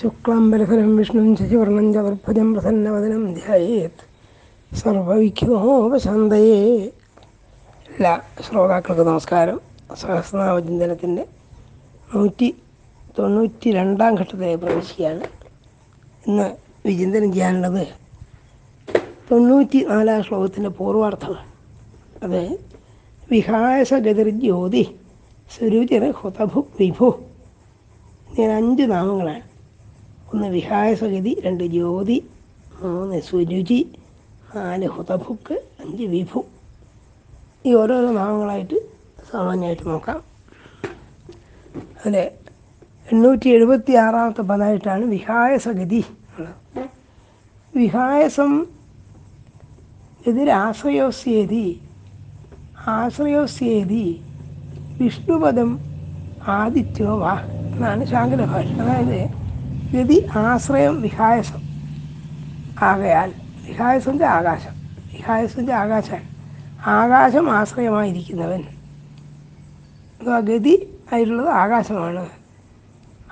ശുക്ലാംബരധരം വിഷ്ണു ശശിവർണം ചതുർഭുജം പ്രസന്നവദനം ധ്യായേത് സർവവിഖ്യോപശാന്തയേ എല്ലാ ശ്രോതാക്കൾക്ക് നമസ്കാരം. സഹസ്രനാമചിന്തനത്തിന്റെ നൂറ്റി തൊണ്ണൂറ്റി രണ്ടാം ഘട്ടത്തിലേക്ക് പ്രവേശിക്കുകയാണ്. ഇന്ന് വിചിന്തനം ചെയ്യാനുള്ളത് തൊണ്ണൂറ്റി നാലാം ശ്ലോകത്തിന്റെ പൂർവാർത്ഥമാണ്. അത് ജ്യോതി സുരുചിര ഹുതഭു വിഭു ഇങ്ങനെ അഞ്ച് നാമങ്ങളാണ്. ഒന്ന് വിഹായസഗതി രണ്ട് ജ്യോതി മൂന്ന് സുരുചി നാല് ഹുതഭുക്ക് അഞ്ച് വിഭു. ഈ ഓരോരോ നാമങ്ങളായിട്ട് സാമാന്യമായിട്ട് നോക്കാം. അതിൽ എണ്ണൂറ്റി എഴുപത്തി ആറാമത്തെ പദമായിട്ടാണ് വിഹായസഗതി സഗതി വിഹായസം എതിരാശ്രയോസ്യേതി ആശ്രയോസ്യേതി വിഷ്ണുപദം ആദിത്യോ വാ എന്നാണ് ശാങ്കര ഭാഷ അതായത് ഗതി ആശ്രയം വിഹായസം ആകയാൽ നിഹായസിന്റെ ആകാശം. നിഹായസിന്റെ ആകാശം ആകാശം ആശ്രയമായിരിക്കുന്നവൻ. ഗതി അതിലുള്ളത് ആകാശമാണ്.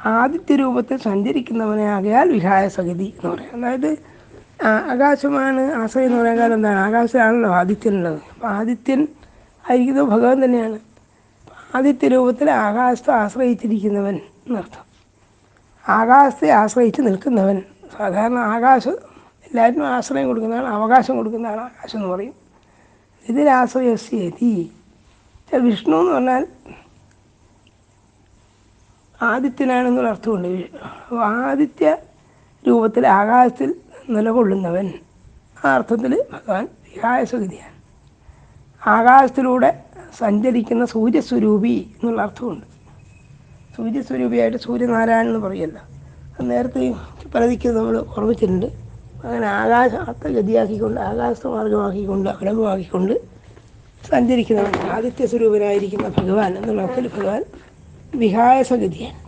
ആദിത്യ രൂപത്തിൽ സഞ്ചരിക്കുന്നവനെ ആകയാൽ വിഹായസഗതി എന്ന് പറയാം. അതായത് ആകാശമാണ് ആശ്രയം എന്ന് പറയാൻ കാരണം എന്താണ്? ആകാശമാണല്ലോ ആദിത്യനുള്ളത്. അപ്പോൾ ആദിത്യൻ ആയിരിക്കുന്നത് ഭഗവാൻ തന്നെയാണ്. ആദിത്യ രൂപത്തിൽ ആകാശത്തെ ആശ്രയിച്ചിരിക്കുന്നവൻ എന്നർത്ഥം. ആകാശത്തെ ആശ്രയിച്ച് നിൽക്കുന്നവൻ. സാധാരണ ആകാശം എല്ലാവരും ആശ്രയം കൊടുക്കുന്നതാണ് അവകാശം കൊടുക്കുന്നതാണ് ആകാശം എന്ന് പറയും. ഇതിലാശ്രയസ്യതി വിഷ്ണു എന്ന് പറഞ്ഞാൽ ആദിത്യനാണെന്നൊരു അർത്ഥമുണ്ട്. ആദിത്യ രൂപത്തിൽ ആകാശത്തിൽ നിലകൊള്ളുന്നവൻ. ആ അർത്ഥത്തിൽ ഭഗവാൻ വിഹായസഗതിയാണ് ആകാശത്തിലൂടെ സഞ്ചരിക്കുന്ന സൂര്യസ്വരൂപി എന്നുള്ള അർത്ഥമുണ്ട്. സൂര്യസ്വരൂപിയായിട്ട് സൂര്യനാരായണൻ എന്ന് പറയല്ല നേരത്തെ പലതിക്ക് നമ്മൾ ഓർമ്മിച്ചിട്ടുണ്ട്. അങ്ങനെ ആകാശത്തെ ഗതിയാക്കിക്കൊണ്ട് ആകാശമാർഗമാക്കിക്കൊണ്ട് അടവുമാക്കിക്കൊണ്ട് സഞ്ചരിക്കുന്നവൻ ആദിത്യ സ്വരൂപനായിരിക്കുന്ന ഭഗവാൻ എന്നുള്ള അർത്ഥത്തിൽ ഭഗവാൻ വിഹായസഗതിയാണ്.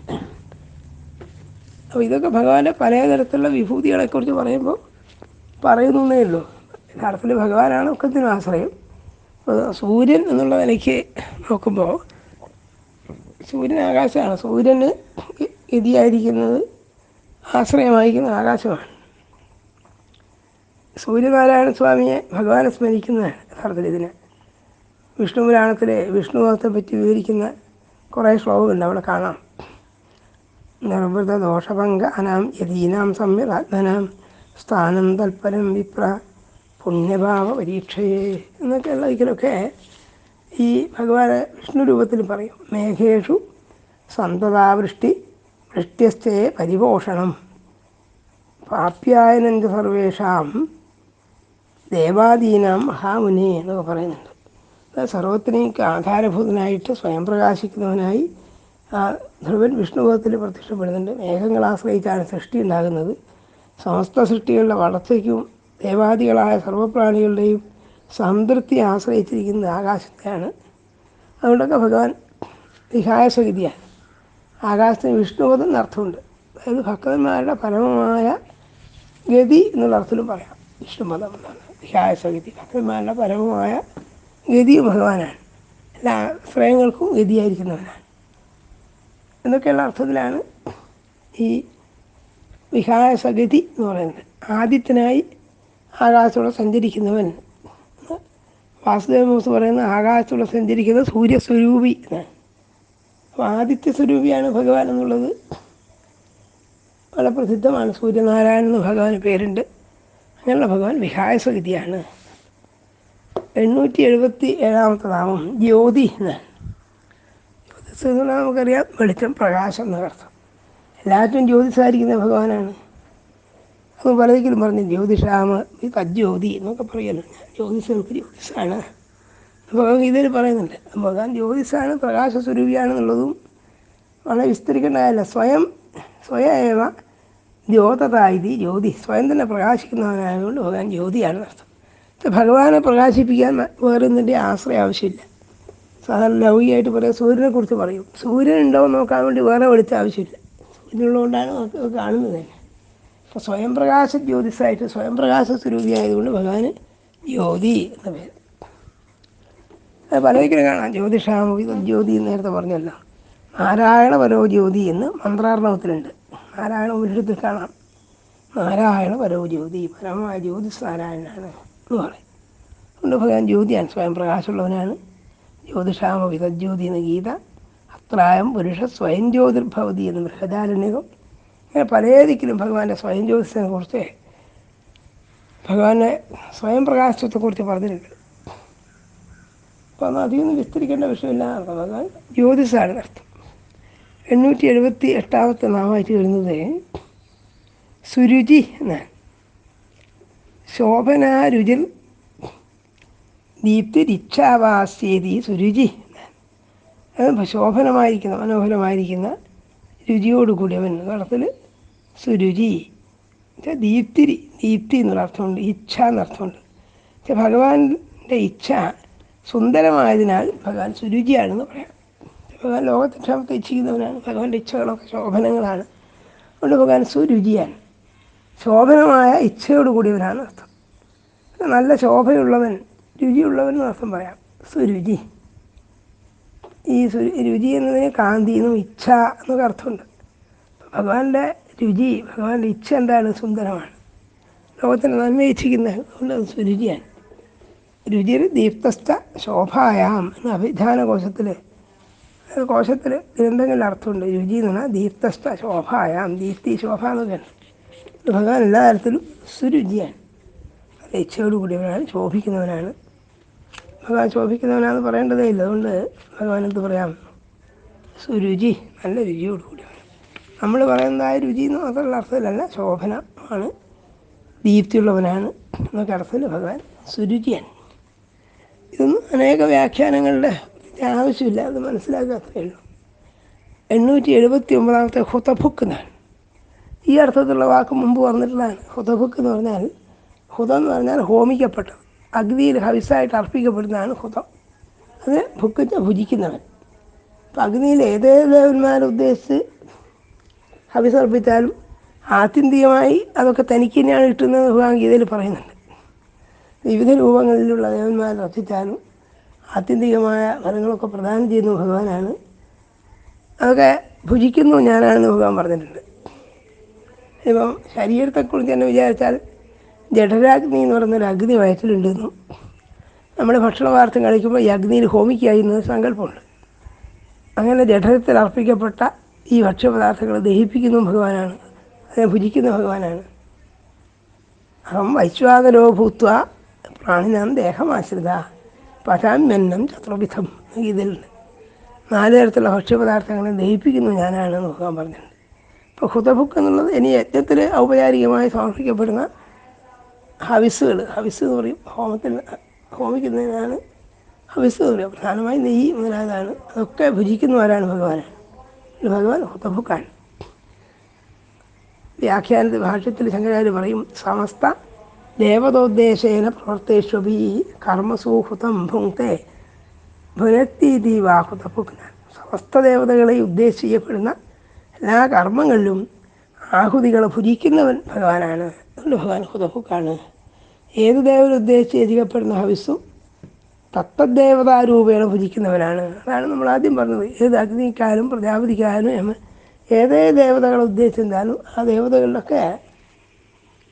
അപ്പോൾ ഇതൊക്കെ ഭഗവാന്റെ പലതരത്തിലുള്ള വിഭൂതികളെക്കുറിച്ച് പറയുമ്പോൾ പറയുന്നേ ഉള്ളൂ. യഥാർത്ഥത്തിൽ ഭഗവാനാണ് ഒക്കത്തിനും ആശ്രയം. സൂര്യൻ എന്നുള്ള നിലയ്ക്ക് നോക്കുമ്പോൾ സൂര്യൻ ആകാശമാണ്. സൂര്യന് ഗതിയായിരിക്കുന്നത് ആശ്രയമായിരിക്കുന്ന ആകാശമാണ്. സൂര്യനാരായണ സ്വാമിയെ ഭഗവാനെ സ്മരിക്കുന്നതാണ് യഥാർത്ഥത്തിൽ ഇതിന്. വിഷ്ണു പുരാണത്തിലെ വിഷ്ണുഭക്തത്തെ പറ്റി വിവരിക്കുന്ന കുറേ ശ്ലോകമുണ്ട് അവിടെ കാണാം. നിർവൃത ദോഷഭംഗാനാം യതീനാം സംയതാത്മനാം സ്ഥാനം തൽപരം വിപ്ര പുണ്യഭാവ പരീക്ഷയെ എന്നൊക്കെയുള്ള ഇതിലൊക്കെ ഈ ഭഗവാൻ വിഷ്ണു രൂപത്തിൽ പറയും മേഘേഷു സന്തതാവൃഷ്ടി വൃഷ്ട്യസ്ഥേ പരിപോഷണം. പാപ്യായനഞ്ച സർവേഷാം ദേവാദീനാം മഹാമുനി എന്നൊക്കെ പറയുന്നുണ്ട്. സർവത്തിനെയും ആധാരഭൂതനായിട്ട് സ്വയം പ്രകാശിക്കുന്നവനായി ആ ധ്രുവൻ വിഷ്ണുഭവത്തിൽ പ്രത്യക്ഷപ്പെടുന്നുണ്ട്. മേഘങ്ങൾ ആശ്രയിച്ചാണ് സൃഷ്ടി ഉണ്ടാകുന്നത്. സമസ്ത സൃഷ്ടികളുടെ വളർച്ചയ്ക്കും ദേവാദികളായ സർവപ്രാണികളുടെയും സംതൃപ്തി ആശ്രയിച്ചിരിക്കുന്നത് ആകാശത്തെയാണ്. അതുകൊണ്ടൊക്കെ ഭഗവാൻ വിഹായസഗതിയാണ് ആകാശത്തിന് വിഷ്ണുപദം എന്നർത്ഥമുണ്ട്. അതായത് ഭക്തന്മാരുടെ പരമമായ ഗതി എന്നുള്ള അർത്ഥത്തിലും പറയാം. വിഷ്ണുപദം എന്നാണ്. വിഹായസഗതി ഭക്തന്മാരുടെ പരമമായ ഗതിയും ഭഗവാനാണ്. എല്ലാ ശ്രയങ്ങൾക്കും ഗതിയായിരിക്കുന്നവനാണ്. എന്നൊക്കെയുള്ള അർത്ഥത്തിലാണ് ഈ വിഹായസഗതി എന്ന് പറയുന്നത്. ആദിത്യനായി ആകാശത്തോടെ സഞ്ചരിക്കുന്നവൻ. വാസുദേവമൂസ് പറയുന്ന ആകാശത്തോടെ സഞ്ചരിക്കുന്ന സൂര്യസ്വരൂപി എന്നാണ്. അപ്പോൾ ആദിത്യ സ്വരൂപിയാണ് ഭഗവാൻ എന്നുള്ളത്. വളരെ പ്രസിദ്ധമാണ്. സൂര്യനാരായണൻ എന്ന് ഭഗവാന് പേരുണ്ട്. അങ്ങനെയുള്ള ഭഗവാൻ വിഹായസഗതിയാണ്. എണ്ണൂറ്റി എഴുപത്തി ഏഴാമത്തെ നാമം ജ്യോതി എന്നാണ്. ജ്യോതിസ് നമുക്കറിയാം വെളിച്ചം പ്രകാശം എന്നർത്ഥം എല്ലാറ്റും ജ്യോതിസായിരിക്കുന്ന ഭഗവാനാണ്. അത് പലതെങ്കിലും പറഞ്ഞു ജ്യോതിഷാമ തജ്ജ്യോതി എന്നൊക്കെ പറയുമല്ലോ ഞാൻ ജ്യോതിഷർക്ക് അപ്പോൾ ഇതിൽ പറയുന്നുണ്ട്. അപ്പോൾ ഞാൻ ജ്യോതിഷാണ് പ്രകാശ സ്വരൂപിയാണെന്നുള്ളതും വളരെ വിസ്തരിക്കേണ്ട കാര്യമല്ല. സ്വയം സ്വയമേവ ദ്യോതതായി ജ്യോതി. സ്വയം തന്നെ പ്രകാശിക്കുന്നവനായതുകൊണ്ട് ഭഗവാൻ ജ്യോതിയാണ് അർത്ഥം ഭഗവാനെ പ്രകാശിപ്പിക്കാൻ വേറൊന്നിന്റെ ആശ്രയം ആവശ്യമില്ല. സാധാരണ ലൗകികമായിട്ട് പറയാം സൂര്യനെക്കുറിച്ച് പറയും. സൂര്യൻ ഉണ്ടോ എന്ന് നോക്കാൻ വേണ്ടി വേറെ വെളിച്ചം ആവശ്യമില്ല. സൂര്യനുള്ളതുകൊണ്ടാണ് കാണുന്നത് തന്നെ. അപ്പോൾ സ്വയം പ്രകാശ ജ്യോതിസായിട്ട് സ്വയം പ്രകാശ സ്വരൂപിയായതുകൊണ്ട് ഭഗവാന് ജ്യോതി എന്ന പേര്. അത് പലതിക്കലും കാണാം. ജ്യോതിഷാമി ജ്യോതി എന്ന് നേരത്തെ പറഞ്ഞല്ല. നാരായണ പരോ ജ്യോതി എന്ന് മന്ത്രാർണവത്തിലുണ്ട്. നാരായണ ഉപനിഷത്തിൽ കാണാം. നാരായണ പരോ ജ്യോതി പരമായ ജ്യോതിസ് നാരായണനാണ് എന്ന് പറയും. അതുകൊണ്ട് ഭഗവാൻ ജ്യോതിയാണ് സ്വയം പ്രകാശമുള്ളവനാണ് ജ്യോതിഷാമ വിതജ്യോതി എന്ന ഗീത അത്രായം പുരുഷ സ്വയം ജ്യോതിർഭവതി എന്ന് ബൃഹദാരണ്യകം ഇങ്ങനെ പല ദിക്കിലും ഭഗവാന്റെ സ്വയം ജ്യോതിഷത്തിനെ കുറിച്ച് ഭഗവാന്റെ സ്വയം പ്രകാശത്വത്തെക്കുറിച്ച് പറഞ്ഞിട്ടുണ്ട്. അപ്പോൾ അധികം വിസ്തരിക്കേണ്ട വിഷയമില്ല ഭഗവാൻ ജ്യോതിസാണ് അർത്ഥം. എണ്ണൂറ്റി എഴുപത്തി എട്ടാമത്തെ നാമമായിട്ട് വരുന്നത് സുരുചി എന്നാണ്. ശോഭനാരുചിൽ ദീപ്തിരിച്ഛാവാസ്യേതി സുരുചി അത് ശോഭനമായിരിക്കുന്ന മനോഹരമായിരിക്കുന്ന രുചിയോടുകൂടി അവൻ എന്നർത്ഥത്തിൽ സുരുചി. ദീപ്തിരി ദീപ്തി എന്നുള്ള അർത്ഥമുണ്ട് ഇച്ഛ എന്നർത്ഥമുണ്ട്. പക്ഷെ ഭഗവാന്റെ ഇച്ഛ സുന്ദരമായതിനാൽ ഭഗവാൻ സുരുചിയാണെന്ന് പറയാം. ഭഗവാൻ ലോകത്തെ ക്ഷമത്തെ ഇച്ഛിക്കുന്നവനാണ് ഭഗവാന്റെ ഇച്ഛകളൊക്കെ ശോഭനങ്ങളാണ്. അതുകൊണ്ട് ഭഗവാൻ സുരുചിയാണ്. ശോഭനമായ ഇച്ഛയോട് കൂടിയവനാണ് അർത്ഥം നല്ല ശോഭയുള്ളവൻ രുചിയുള്ളവൻ എന്ന് അർത്ഥം പറയാം. സുരുചി. ഈ രുചി എന്നതിന് കാന്തി എന്നും ഇച്ഛ എന്നൊക്കെ അർത്ഥമുണ്ട് ഭഗവാന്റെ രുചി ഭഗവാന്റെ ഇച്ഛ എന്താണ്? സുന്ദരമാണ്. ലോകത്തിന് നന്മ ഇച്ഛിക്കുന്നത് അതുകൊണ്ട് അത് സുരുചിയാണ് രുചിർ ദീപ്തസ്ഥ ശോഭായാം എന്ന അഭിധാന കോശത്തിൽ കോശത്തിൽ ഗ്രന്ഥങ്ങളിൽ അർത്ഥമുണ്ട്. രുചി എന്ന് പറഞ്ഞാൽ ദീപ്തസ്ഥ ശോഭായാം ദീപ്തി ശോഭ എന്നൊക്കെയാണ് ഭഗവാൻ എല്ലാ തരത്തിലും സുരുചിയാണ് ഇച്ഛയോട് ഇച്ഛയോടുകൂടിയവനാണ് ശോഭിക്കുന്നവനാണ്. ഭഗവാൻ ശോഭിക്കുന്നവനാണെന്ന് പറയേണ്ടതേ ഇല്ല. അതുകൊണ്ട് ഭഗവാൻ എന്ത് പറയാം? സുരുചി നല്ല രുചിയോട് കൂടിയവൻ നമ്മൾ പറയുന്നതായ രുചി എന്ന് മാത്രമുള്ള അർത്ഥത്തിലല്ല ശോഭന ആണ് ദീപ്തിയുള്ളവനാണ് എന്നൊക്കെ അർത്ഥത്തിൽ ഭഗവാൻ സുരുചിയൻ ഇതൊന്നും അനേക വ്യാഖ്യാനങ്ങളുടെ ആവശ്യമില്ല അത് മനസ്സിലാക്കാത്തേ ഉള്ളൂ. എണ്ണൂറ്റി എഴുപത്തി ഒമ്പതാമത്തെ ഹുതഭുക്ക് എന്നാണ് ഈ അർത്ഥത്തിലുള്ള വാക്ക് മുമ്പ് പറഞ്ഞിട്ടുള്ളതാണ് ഹുതഭുക്ക് എന്ന് പറഞ്ഞാൽ ഹുതം എന്ന് പറഞ്ഞാൽ ഹോമിക്കപ്പെട്ടത് അഗ്നിയിൽ ഹവിസായിട്ട് അർപ്പിക്കപ്പെടുന്നതാണ് ഹുതം. അത് ഭുക്കിച്ച് ഭുജിക്കുന്നവൻ. അപ്പം അഗ്നിയിൽ ഏതേ ദേവന്മാരെ ഉദ്ദേശിച്ച് ഹവിസർപ്പിച്ചാലും ആത്യന്തികമായി അതൊക്കെ തനിക്ക് തന്നെയാണ് കിട്ടുന്നത് ഭഗവാൻ ഗീതയിൽ പറയുന്നുണ്ട്. വിവിധ രൂപങ്ങളിലുള്ള ദേവന്മാരെ അർപ്പിച്ചാലും ആത്യന്തികമായ ഫലങ്ങളൊക്കെ പ്രദാനം ചെയ്യുന്ന ഭഗവാനാണ്. അതൊക്കെ ഭുജിക്കുന്നു ഞാനാണെന്ന് ഭഗവാൻ പറഞ്ഞിട്ടുണ്ട്. ഇപ്പം ശരീരത്തെക്കുറിച്ച് തന്നെ വിചാരിച്ചാൽ ജഠരാഗ്നി എന്ന് പറയുന്നൊരു അഗ്നി വയറ്റിലുണ്ടെന്നും നമ്മൾ ഭക്ഷണപദാർത്ഥം കഴിക്കുമ്പോൾ ഈ അഗ്നിയിൽ ഹോമിക്കുക എന്നത് സങ്കല്പമുണ്ട്. അങ്ങനെ ജഠരത്തിൽ അർപ്പിക്കപ്പെട്ട ഈ ഭക്ഷ്യപദാർത്ഥങ്ങൾ ദഹിപ്പിക്കുന്ന ഭഗവാനാണ് അതിനെ ഭുജിക്കുന്ന ഭഗവാനാണ്. അഹം വൈശ്വാദരോ ഭൂത്വ പ്രാണിനാം ദേഹമാശ്രിത പശാമ്യന്നം ചതുർവിധം ഇതിലുണ്ട് നാല് തരത്തിലുള്ള ഭക്ഷ്യപദാർത്ഥങ്ങളെ ദഹിപ്പിക്കുന്നു ഞാനാണെന്ന് ഭഗവാൻ പറഞ്ഞിട്ടുണ്ട്. ഇപ്പോൾ ഹുതഭുക്ക് എന്നുള്ളത് ഇനി യജ്ഞത്തിൽ ഔപചാരികമായി സമർപ്പിക്കപ്പെടുന്ന ഹവിസുകൾ ഹവിസ് എന്ന് പറയും ഹോമത്തിൽ ഹോമിക്കുന്നതിനാണ് ഹവിസ് എന്ന് പറയും പ്രധാനമായും നെയ്യ് മുതലായതാണ്. അതൊക്കെ ഭുജിക്കുന്നവരാണ് ഭഗവാനാണ്. ഭഗവാൻ ഹുതഭുക്കാണ് വ്യാഖ്യാനത്തിൽ ഭാഷ്യത്തിൽ ശങ്കരാചാര്യ പറയും സമസ്ത ദേവതോദ്ദേശേന പ്രവർത്തേഷ്വഭി കർമ്മസൂഹൃതം ഭുങ്തേ ഭുനത്തീതി വാഹുതഭുക്നാൻ സമസ്ത ദേവതകളെ ഉദ്ദേശിക്കപ്പെടുന്ന എല്ലാ കർമ്മങ്ങളിലും ആഹുതികളെ ഭുജിക്കുന്നവൻ ഭഗവാനാണ്. അതുകൊണ്ട് ഭഗവാൻ ഹുതഭുക്കാണ് ഏത് ദേവനുദ്ദേശിച്ച് ഉദ്ദേശിച്ച് ഹവിസ്സും ഹവിസും തത്തദേവതാരൂപേണ ഭുജിക്കുന്നവനാണ്. അതാണ് നമ്മൾ ആദ്യം പറഞ്ഞത്. ഏത് അഗ്നിക്കാലും പ്രജാപതിക്കാലും എമ ഏതേ ദേവതകളെ ഉദ്ദേശിച്ചിരുന്നാലും ആ ദേവതകളിലൊക്കെ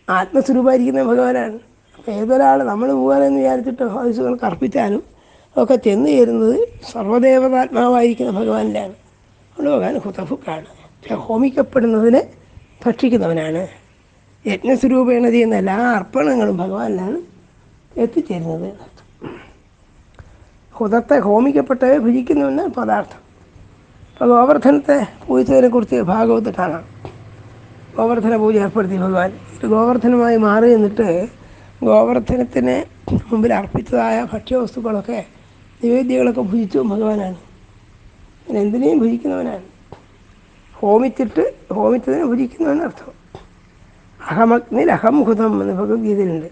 ആത്മസ്വരൂപമായിരിക്കുന്ന ഭഗവാനാണ്. അപ്പോൾ ഏതൊരാൾ നമ്മൾ പോകാനെന്ന് വിചാരിച്ചിട്ട് ഹവിസുകൾക്ക് അർപ്പിച്ചാലും ഒക്കെ ചെന്ന് ചേരുന്നത് സർവദേവതാത്മാവായിരിക്കുന്ന ഭഗവാനിലാണ്. അതുകൊണ്ട് ഭഗവാൻ ഹുതഫുക്കാണ്. ഹോമിക്കപ്പെടുന്നതിനെ ഭക്ഷിക്കുന്നവനാണ്. യജ്ഞസ്വരൂപേണ ചെയ്യുന്ന എല്ലാ അർപ്പണങ്ങളും ഭഗവാനിലാണ് എത്തിച്ചേരുന്നത്. ഹുതത്തെ ഹോമിക്കപ്പെട്ടവയെ ഭജിക്കുന്നുവെന്ന് പദാർത്ഥം. അപ്പോൾ ഗോവർദ്ധനത്തെ പൂജിച്ചതിനെ കുറിച്ച് ഭാഗവത്ത് കാണാം ഗോവർദ്ധന പൂജ ഏർപ്പെടുത്തി ഭഗവാൻ. ഒരു ഗോവർദ്ധനമായി മാറി നിന്നിട്ട് ഗോവർദ്ധനത്തിന് മുമ്പിൽ അർപ്പിച്ചതായ ഭക്ഷ്യവസ്തുക്കളൊക്കെ നിവേദ്യങ്ങളൊക്കെ ഭുജിച്ചു ഭഗവാനാണ്. എന്തിനേയും ഭുജിക്കുന്നവനാണ്. ഹോമിച്ചിട്ട് ഹോമിച്ചതിനെ ഭുജിക്കുന്നവനർത്ഥം അഹമഗ്നിൽ അഹംഹുതം എന്ന് ഭഗവത്ഗീതയിലുണ്ട്.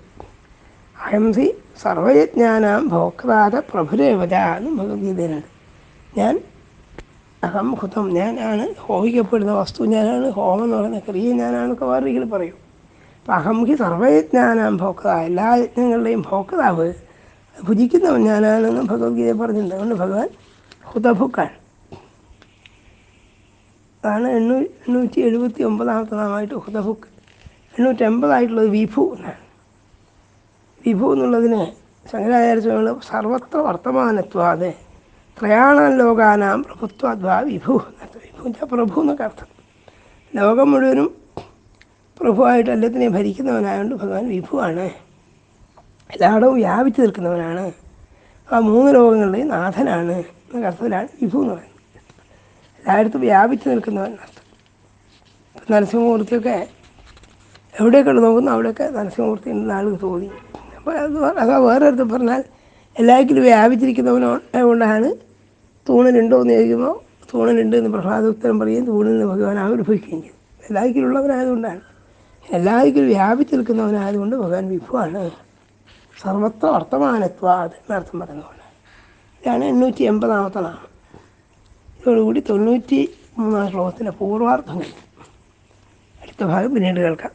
അഹംസി സർവയജ്ഞാനാം ഭോക്താത പ്രഭുരേവത എന്ന് ഭഗവത്ഗീതയിലുണ്ട്. ഞാൻ അഹം ഹുതം ഞാനാണ് ഹോമിക്കപ്പെടുന്ന വസ്തു ഞാനാണ് ഹോമം എന്ന് പറയുന്ന ക്രിയ ഞാനാണെന്നൊക്കെ വേറെ രീതിയിൽ പറയും. അപ്പം അഹം ഹി സർവയജ്ഞാനാം ഭോക്ത എല്ലാ യജ്ഞങ്ങളുടെയും ഭോക്താവ് ഭുജിക്കുന്നവൻ ഞാനാണെന്ന് ഭഗവത്ഗീത പറഞ്ഞിട്ടുണ്ട്. അതുകൊണ്ട് ഭഗവാൻ ഹുതഭുക്കാണ് അതാണ് എണ്ണൂ എണ്ണൂറ്റി എഴുപത്തി ഒമ്പതാമത്തെ നാമായിട്ട് ഹുതഭുക്ക്. എണ്ണൂറ്റി എൺപതായിട്ടുള്ളത് വിഭു എന്നാണ്. വിഭു എന്നുള്ളതിനെ ശങ്കരാചാര്യ സ്വാമികൾ സർവത്ര വർത്തമാനത്വാതെ ത്രയാണ ലോകാനാം പ്രഭുത്വാദ്വാ വിഭു എന്നർത്ഥം. വിഭു വെച്ചാൽ പ്രഭു എന്നൊക്കെ അർത്ഥം. ലോകം മുഴുവനും പ്രഭുവായിട്ട് എല്ലാത്തിനെയും ഭരിക്കുന്നവനായതുകൊണ്ട് ഭഗവാൻ വിഭുവാണ്. എല്ലായിടവും വ്യാപിച്ചു നിൽക്കുന്നവനാണ്. ആ മൂന്ന് ലോകങ്ങളുടെയും നാഥനാണ് എന്നൊക്കെ അർത്ഥത്തിലാണ് വിഭു എന്ന് പറയുന്നത്. എല്ലായിടത്തും വ്യാപിച്ചു നിൽക്കുന്നവൻ നരസിംഹമൂർത്തിയൊക്കെ എവിടെയൊക്കെ നോക്കുന്നു? അവിടെയൊക്കെ നരസിംഹമൂർത്തി ഉണ്ടെന്ന് ആൾക്ക് തോന്നി. അത് അതാ വേറെ അടുത്ത് പറഞ്ഞാൽ എല്ലാവർക്കും വ്യാപിച്ചിരിക്കുന്നവനോണ്ടാണ് തൂണിലുണ്ടോ എന്ന് ചോദിക്കുമ്പോൾ തൂണിലുണ്ട് എന്ന് പ്രഹ്ലാദ ഉത്തരം പറയുകയും തൂണിൽ നിന്ന് ഭഗവാൻ ആവിർഭവിക്കുകയും ചെയ്തു എല്ലാവർക്കുള്ളവനായതുകൊണ്ടാണ്. എല്ലാവർക്കും വ്യാപിച്ചു നിൽക്കുന്നവനായതുകൊണ്ട് ഭഗവാൻ വിഭുവാണ്. സർവത്ര വർത്തമാനത്വാത് എന്നർത്ഥം പറയുന്നതുകൊണ്ട് ഇതാണ് എണ്ണൂറ്റി എൺപതാമത്തെ നാമം ഇതോടുകൂടി തൊണ്ണൂറ്റി മൂന്നാം ശ്ലോകത്തിന്റെ പൂർവാർത്ഥം അടുത്ത ഭാഗം പിന്നീട് കേൾക്കാം.